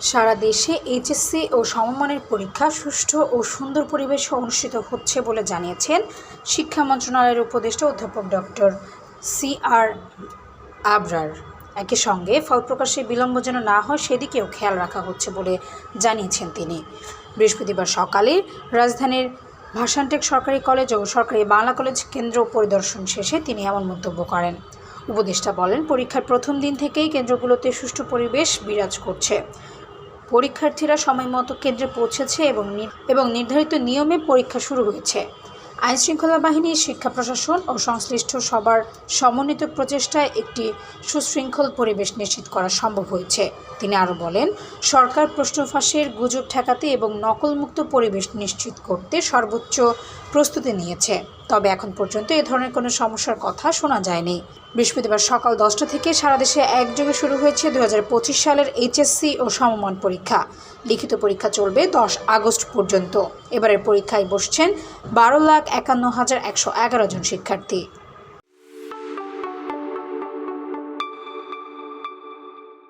সারা দেশে এইচএসসি ও সমমানের পরীক্ষা সুষ্ঠু ও সুন্দর পরিবেশে অনুষ্ঠিত হচ্ছে বলে জানিয়েছেন শিক্ষা মন্ত্রণালয়ের উপদেষ্টা অধ্যাপক ডক্টর সি আর আবরার। একই সঙ্গে ফল প্রকাশে বিলম্ব যেন না হয়, সেদিকেও খেয়াল রাখা হচ্ছে বলে জানিয়েছেন তিনি। বৃহস্পতিবার সকালে রাজধানীর ভাষানটেক সরকারি কলেজ ও সরকারি বাংলা কলেজ কেন্দ্র পরিদর্শন শেষে তিনি এমন মন্তব্য করেন। উপদেষ্টা বলেন, পরীক্ষার প্রথম দিন থেকেই কেন্দ্রগুলোতে সুষ্ঠু পরিবেশ বিরাজ করছে। পরীক্ষার্থীরা সময় মতো কেন্দ্রে পৌঁছেছে এবং এবং নির্ধারিত নিয়মে পরীক্ষা শুরু হয়েছে। আইনশৃঙ্খলা বাহিনী শিক্ষা প্রশাসন ও সংশ্লিষ্ট সবার সমন্বিত প্রচেষ্টায় একটি সুশৃঙ্খল পরিবেশ নিশ্চিত করা সম্ভব হয়েছে। তিনি আরও বলেন, সরকার প্রশ্ন ফাঁসের গুজব ঠেকাতে এবং নকলমুক্ত পরিবেশ নিশ্চিত করতে সর্বোচ্চ প্রস্তুতি নিয়েছে। তবে এখন পর্যন্ত এ ধরনের কোনো সমস্যার কথা শোনা যায়নি। বৃহস্পতিবার সকাল দশটা থেকে সারা দেশে একযোগে শুরু হয়েছে দু হাজার পঁচিশ সালের এইচএসসি ও সমমান পরীক্ষা। লিখিত পরীক্ষা চলবে দশ আগস্ট পর্যন্ত। এবারের পরীক্ষায় বসছেন বারো লাখ একান্ন হাজার একশো এগারো জন শিক্ষার্থী।